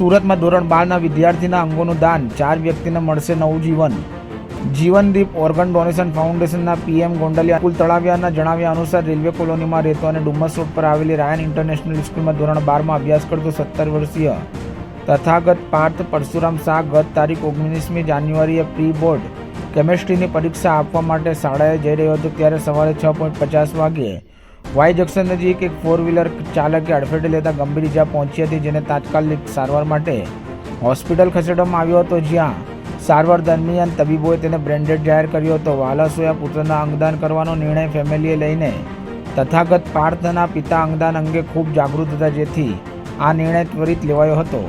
સુરતમાં ધોરણ બારના વિદ્યાર્થીના અંગોનું દાન ચાર વ્યક્તિને મળશે નવું જીવન. જીવનદીપ ઓર્ગન ડોનેશન ફાઉન્ડેશનના પીએમ ગોંડલિયા કુલ તળાવિયાના જણાવ્યા અનુસાર રેલવે કોલોનીમાં રહેતો અને ડુમસ રોડ પર આવેલી રાયન ઇન્ટરનેશનલ સ્કૂલમાં ધોરણ બારમાં અભ્યાસ કરતો સત્તર વર્ષીય તથાગત પાર્થ પરશુરામ શાહ ગત તારીખ ઓગણીસમી જાન્યુઆરીએ પ્રી બોર્ડ કેમેસ્ટ્રીની પરીક્ષા આપવા માટે શાળાએ જઈ રહ્યો હતો ત્યારે સવારે છ પોઈન્ટ પચાસ વાગ્યે વાય જંકશન નજીક એક ફોર વ્હીલર ચાલકે અડફેટે લેતા ગંભીર ઇજા પહોંચી હતી, જેને તાત્કાલિક સારવાર માટે હોસ્પિટલ ખસેડવામાં આવ્યો હતો, જ્યાં સારવાર દરમિયાન તબીબોએ તેને બ્રેન્ડેડ જાહેર કર્યો હતો. વાલાસોયા પુત્રના અંગદાન કરવાનો નિર્ણય ફેમિલીએ લઈને તથાગત પાર્થના પિતા અંગદાન અંગે ખૂબ જાગૃત હતા, જેથી આ નિર્ણય ત્વરિત લેવાયો હતો.